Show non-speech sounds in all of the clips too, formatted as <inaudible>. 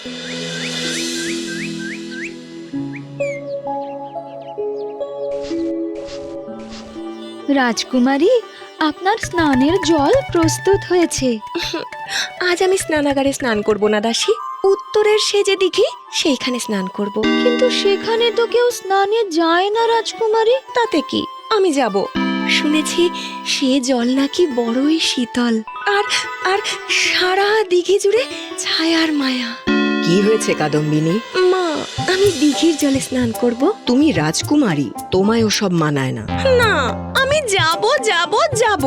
রাজকুমারী আপনার স্নানের জল প্রস্তুত হয়েছে। আজ আমি স্নানাগারে স্নান করব না দাসী। উত্তরের সেজে দিঘি সেইখানে স্নান করব। কিন্তু সেখানে তো কেউ স্নানে যায় না রাজকুমারী। তাতে কি? আমি যাব। শুনেছি সে জল নাকি বড়ই শীতল। আর আর সারা দিঘি জুড়ে ছায়ার মায়া। কি হয়েছে কাদম্বিনী? মা আমি দিঘির জলে স্নান করব। তুমি রাজকুমারী তোমায় ওসব মানায় না। না আমি যাব যাব যাব।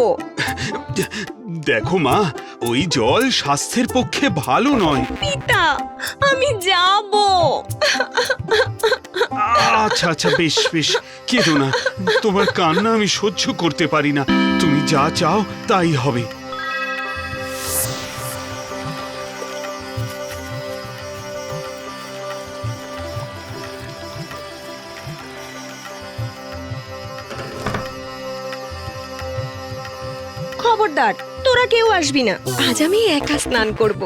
দেখো মা ওই জল স্বাস্থ্যের পক্ষে ভালো নয়। পিতা আমি যাব। আচ্ছা আচ্ছা বেশ বেশ কেঁদো না। তোমার কান্না আমি সহ্য করতে পারি না। তুমি যা চাও তাই হবে। খবরদার, তোরা কেউ আসবি না। আজ আমি একা স্নান করব।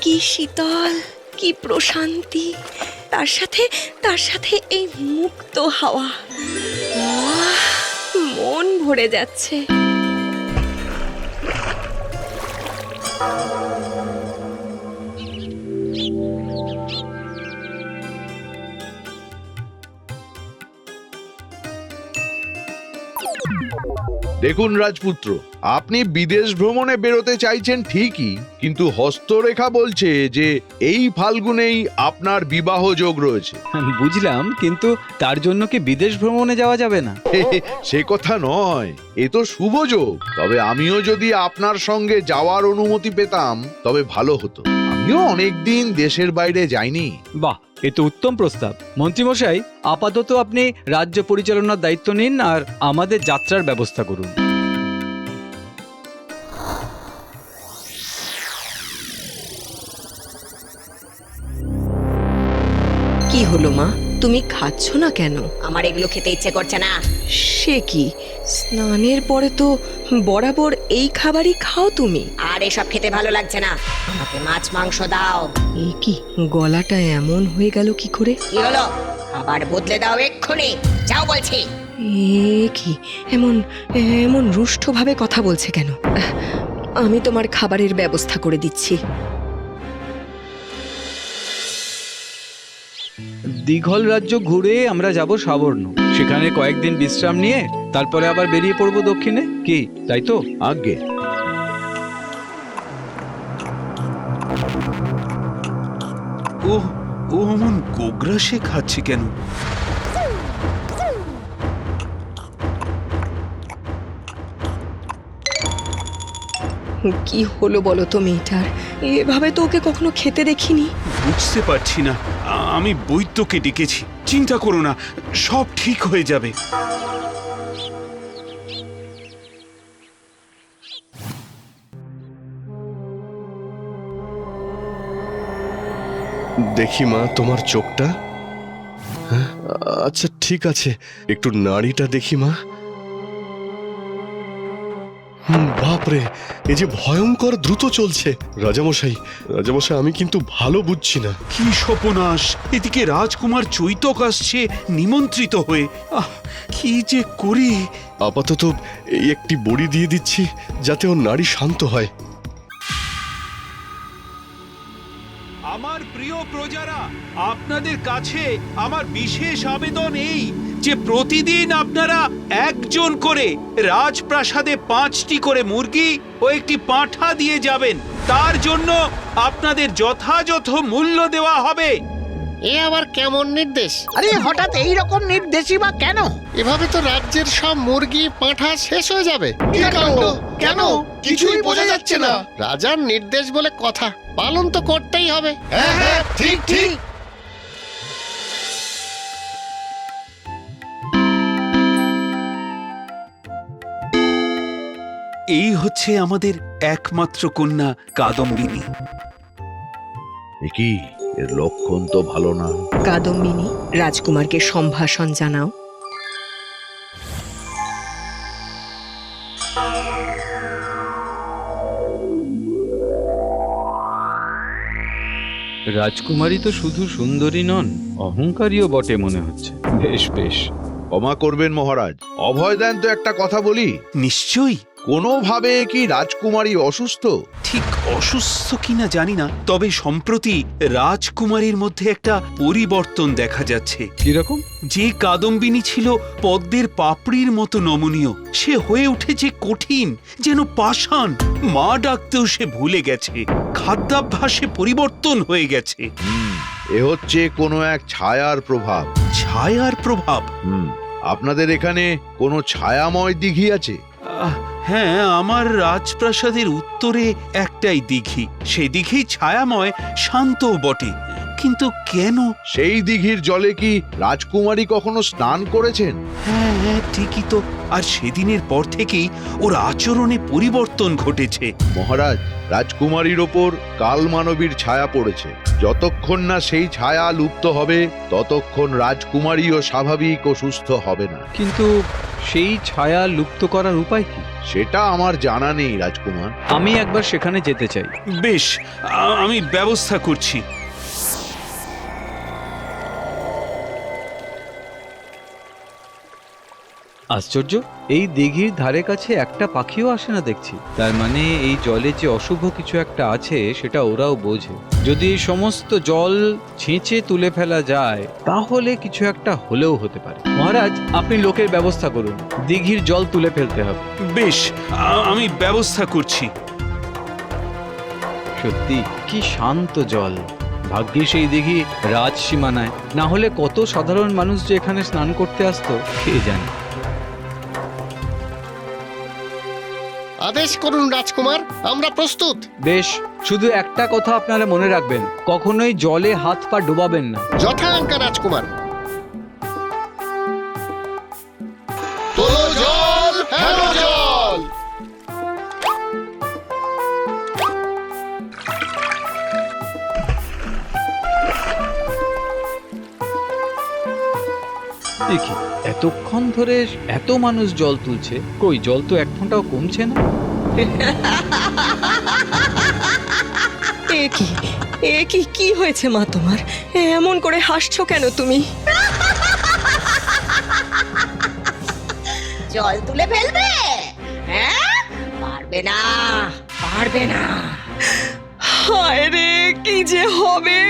কি শীতল, কি প্রশান্তি। তার সাথে তার সাথে এই মুক্ত হাওয়া। মন ভরে যাচ্ছে। দেখুন রাজপুত্র আপনি বিদেশ ভ্রমণে বেরোতে চাইছেন ঠিকই কিন্তু হস্তরেখা বলছে যে এই ফাল্গুনেই আপনার বিবাহ যোগ রয়েছে। <laughs> বুঝলাম কিন্তু তার জন্য কি বিদেশ ভ্রমণে যাওয়া যাবে না? <laughs> সে কথা নয় এ তো শুভ যোগ। তবে আমিও যদি আপনার সঙ্গে যাওয়ার অনুমতি পেতাম তবে ভালো হতো। আমিও অনেকদিন দেশের বাইরে যাইনি। বাহ এ তো উত্তম প্রস্তাব। মন্ত্রীমশাই আপাতত আপনি রাজ্য পরিচালনার দায়িত্ব নিন আর আমাদের যাত্রার ব্যবস্থা করুন। কি হলো মা? তুমি খাচ্ছ না কেন? আমার এগুলো খেতে ইচ্ছে করছে না। সে কি? স্নানের পরে তো বরাবর এই খাবারই খাও তুমি। আর এসব খেতে ভালো লাগছে না। আমাকে মাছ মাংস দাও। এ কি গলাটা এমন হয়ে গেল কি করে? কি হলো? আবার বদলে দাও এক্ষুনি। যাও বলছি। এ কি এমন এমন রুষ্টভাবে কথা বলছে কেন? আমি তোমার খাবারের ব্যবস্থা করে দিচ্ছি। দীঘল রাজ্য ঘুরে আমরা যাব সাবর্ণ। সেখানে কয়েকদিন বিশ্রাম নিয়ে তারপরে আবার বেরিয়ে পড়ব দক্ষিণে? কি তাই তো? আগে ও ও অমন গোগ্রাসে খাচ্ছে কেন? কি হলো বলো তো মেয়েটার? এভাবে তো ওকে কখনো খেতে দেখিনি। বুঝতে পারছি না। আমি বৈদ্যকে ডেকেছি। চিন্তা করো না সব ঠিক হয়ে যাবে। দেখি মা তোমার চোখটা? হ্যাঁ, আচ্ছা ঠিক আছে। একটু নাড়িটা দেখি মা। বাপরে এ যে ভয়ঙ্কর দ্রুত চলছে। রাজামশাই রাজামশাই আমি কিন্তু ভালো বুঝছি না। কি সপনাশ এদিকে রাজকুমার চৈতক আসছে নিমন্ত্রিত হয়ে। আহ কি যে করি। আপাতত এই একটি বড়ি দিয়ে দিচ্ছি যাতে ওর নাড়ি শান্ত হয়। আমার প্রিয় প্রজারা আপনাদের কাছে আমার বিশেষ আবেদন এই যে প্রতিদিন আপনারা একজন করে রাজপ্রাসাদে পাঁচটি করে মুরগি ও একটি পাঁঠা দিয়ে যাবেন তার জন্য আপনাদের যথাযথ মূল্য দেওয়া হবে। এ আবার কেমন নির্দেশ? আরে হঠাৎ এই রকম নির্দেশই বা কেন? এভাবে তো রাজ্যের সব মুরগি পাঁঠা শেষ হয়ে যাবে। কি কেন? কিছুই বোঝা যাচ্ছে না। রাজার নির্দেশ বলে কথা পালন তো করতেই হবে। হ্যাঁ হ্যাঁ ঠিক ঠিক। এই হচ্ছে আমাদের একমাত্র কন্যা কাদম্বিনী। কি? এর লক্ষণ তো ভালো না। কাদম্বিনী রাজকুমারকে সম্ভাষণ জানাও। রাজকুমারী তো শুধু সুন্দরী নন অহংকারীও বটে মনে হচ্ছে। বেশ বেশ। ক্ষমা করবেন মহারাজ। অভয় দেন তো একটা কথা বলি। নিশ্চয়ই। কোনোভাবে কি রাজকুমারী অসুস্থ? ঠিক অসুস্থ কিনা জানি না তবে সম্প্রতি রাজকুমারীর মধ্যে একটা পরিবর্তন দেখা যাচ্ছে। কীরকম যে কাদম্বিনী ছিল পদ্মের পাপড়ির মতো নমনীয় সে হয়ে উঠেছে কঠিন যেন পাষাণ মা ডাকতেও সে ভুলে গেছে খাদ্যাভ্যাসে পরিবর্তন হয়ে গেছে। এ হচ্ছে কোনো এক ছায়ার প্রভাব। ছায়ার প্রভাব? হুম আপনাদের এখানে কোনো ছায়াময় দিঘি আছে? আহ, হ্যাঁ আমার রাজপ্রাসাদের উত্তরে একটাই দিঘি। সেই দিঘি ছায়াময় শান্তও বটে। কিন্তু কেন? সেই দিঘির জলে কি রাজকুমারী কখনো স্নান করেছেন? হ্যাঁ হ্যাঁ ঠিকই তো। আর সেদিনের পর থেকেই ওর আচরণে পরিবর্তন ঘটেছে। মহারাজ রাজকুমারীর ওপর কালমানবীর ছায়া পড়েছে। যতক্ষণ না সেই ছায়া লুপ্ত হবে ততক্ষণ রাজকুমারীও স্বাভাবিক ও সুস্থ হবে না। কিন্তু সেই ছায়া লুপ্ত করার উপায় কি? সেটা আমার জানা নেই রাজকুমার। আমি একবার সেখানে যেতে চাই। বেশ আ- আমি ব্যবস্থা করছি। আশ্চর্য এই দিঘির ধারে কাছে একটা পাখিও আসে না দেখছি। তার মানে এই জলে যে অশুভ কিছু একটা আছে সেটা ওরাও বোঝে। যদি এই সমস্ত জল ছেঁচে তুলে ফেলা যায় তাহলে কিছু একটা হলেও হতে পারে। মহারাজ আপনি লোকের ব্যবস্থা করুন। দিঘির জল তুলে ফেলতে হবে। বেশ আ- আমি ব্যবস্থা করছি। সত্যি কি শান্ত জল। ভাগ্যে সেই দিঘি রাজসীমানায়। না হলে কত সাধারণ মানুষ যে এখানে স্নান করতে আসতো কে জানে। আদেশ করুন রাজকুমার আমরা প্রস্তুত। বেশ শুধু একটা কথা আপনারা মনে রাখবেন কখনোই জলে হাত পা ডোবাবেন না। যথা আজ্ঞা রাজকুমার। দেখি এতক্ষণ ধরে এত মানুষ জল তুলছে কই জল তো এক ফোঁটাও কমছে না? এ কি কি কি হয়েছে মা তোমার? এমন করে হাসছো কেন তুমি? জল তুলে ফেলবে? হ্যাঁ? পারবে না। পারবে না। হায় রে কি যে হবে?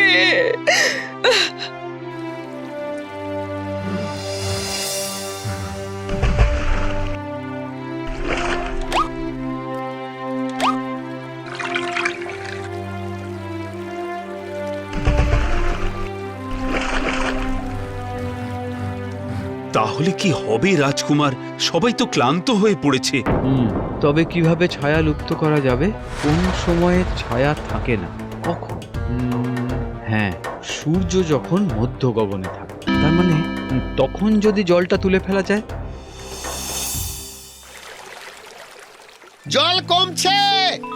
তাহলে কি হবে রাজকুমার? সবাই তো ক্লান্ত হয়ে পড়েছে। হুম তবে কীভাবে ছায়া লুপ্ত করা যাবে? কোন সময়ে ছায়া থাকে না। কখন? হ্যাঁ সূর্য যখন মধ্য গগনে থাকে। তার মানে তখন যদি জলটা তুলে ফেলা যায়। জল কমছে!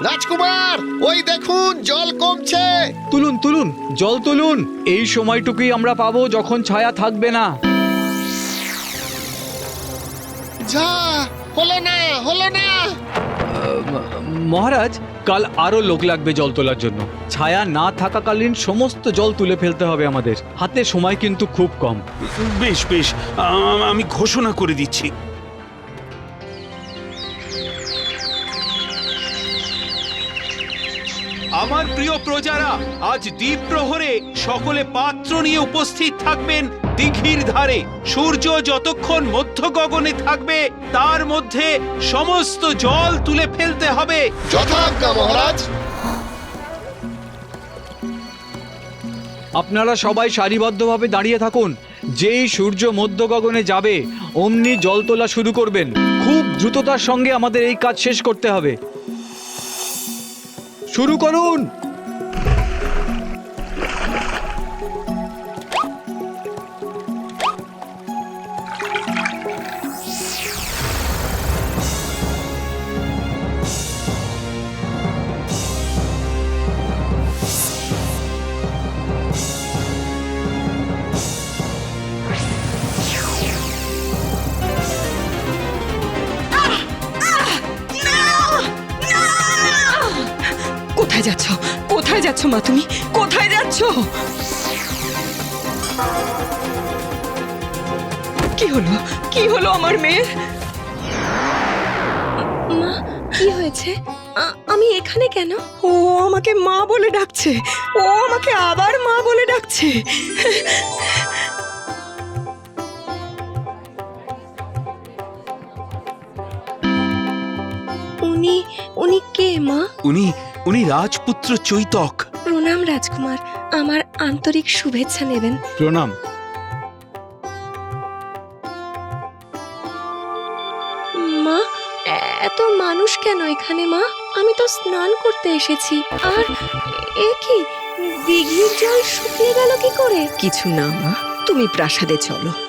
রাজকুমার ওই দেখুন জল কমছে! তুলুন তুলুন জল তুলুন! এই সময়টুকুই আমরা পাবো যখন ছায়া থাকবে না। যা হলো না হলো না। মহারাজ কাল আরও লোক লাগবে জল তোলার জন্য। ছায়া না থাকাকালীন সমস্ত জল তুলে ফেলতে হবে আমাদের। হাতে সময় কিন্তু খুব কম। বেশ বেশ। আমি ঘোষণা করে দিচ্ছি। আমার প্রিয় প্রজারা আজ দ্বীপ প্রহরে সকলে পাত্র নিয়ে উপস্থিত থাকবেন। দিঘির ধারে সূর্য যতক্ষণ মধ্য গগনে থাকবে তার মধ্যে সমস্ত জল তুলে ফেলতে হবে। মহারাজ। আপনারা সবাই সারিবদ্ধভাবে দাঁড়িয়ে থাকুন। যেই সূর্য মধ্য গগনে যাবে অমনি জল তোলা শুরু করবেন। খুব দ্রুততার সঙ্গে আমাদের এই কাজ শেষ করতে হবে। শুরু করুন! যাচ্ছ? কোথায় যাচ্ছ মা তুমি? কোথায় যাচ্ছ? কি হলো? কি হলো আমার মেয়ের? মা কি হয়েছে? আমি এখানে কেন? ও আমাকে মা বলে ডাকছে। ও আমাকে আবার মা বলে ডাকছে। উনি উনি কে মা? উনি উনি রাজপুত্র চৈতক। প্রণাম রাজকুমার আমার আন্তরিক শুভেচ্ছা নেবেন। প্রণাম। মা এত মানুষ কেন এখানে মা? আমি তো স্নান করতে এসেছি। আর এ কি দিঘির জল শুকিয়ে গেল কি করে? কিছু না মা। তুমি প্রাসাদে চলো।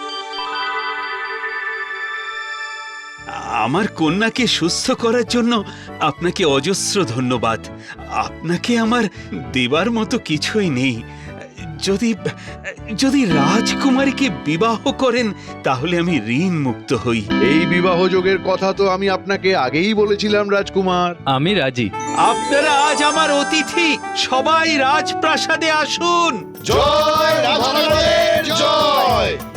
আমার কন্যাকে সুস্থ করার জন্য আপনাকে অজস্র ধন্যবাদ। আপনাকে আমার দেবার মতো কিছুই নেই। যদি যদি রাজকুমারীকে বিবাহ করেন তাহলে আমি ঋণ মুক্ত হই। এই বিবাহ যোগের কথা তো আমি আপনাকে আগেই বলেছিলাম রাজকুমার। আমি রাজি। আপনারা আজ আমার অতিথি। সবাই রাজপ্রাসাদে আসুন। জয়।